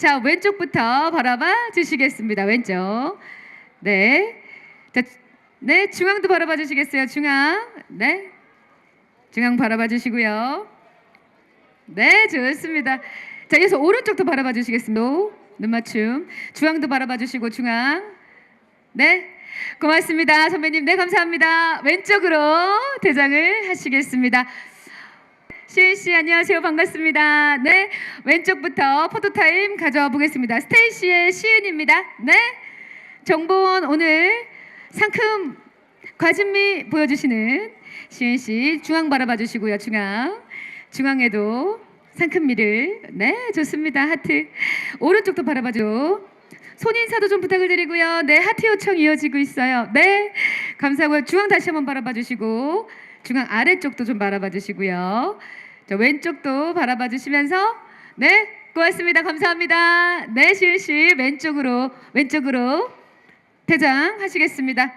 자, 왼쪽부터 바라봐 주시겠습니다. 왼쪽. 네. 자, 네, 중앙도 바라봐 주시겠어요? 중앙. 네. 중앙 바라봐 주시고요. 네, 좋습니다. 자, 이어서 오른쪽도 바라봐 주시겠습니다. 눈 맞춤. 중앙도 바라봐 주시고 중앙. 네. 고맙습니다. 선배님. 네, 감사합니다. 왼쪽으로 대장을 하시겠습니다. 시은 씨 안녕하세요. 반갑습니다. 네. 왼쪽부터 포토 타임 가져와 보겠습니다. 스테이시의 시은입니다. 네. 정보원 오늘 상큼 과즙미 보여주시는 시은 씨 중앙 바라봐 주시고요. 중앙. 중앙에도 상큼미를 네 좋습니다. 하트. 오른쪽도 바라봐줘. 손 인사도 좀 부탁을 드리고요. 네 하트 요청 이어지고 있어요. 네 감사하고요. 중앙 다시 한번 바라봐 주시고 중앙 아래쪽도 좀 바라봐 주시고요. 자 왼쪽도 바라봐 주시면서 네 고맙습니다. 감사합니다. 네 시은 씨 왼쪽으로 왼쪽으로 대장 하시겠습니다.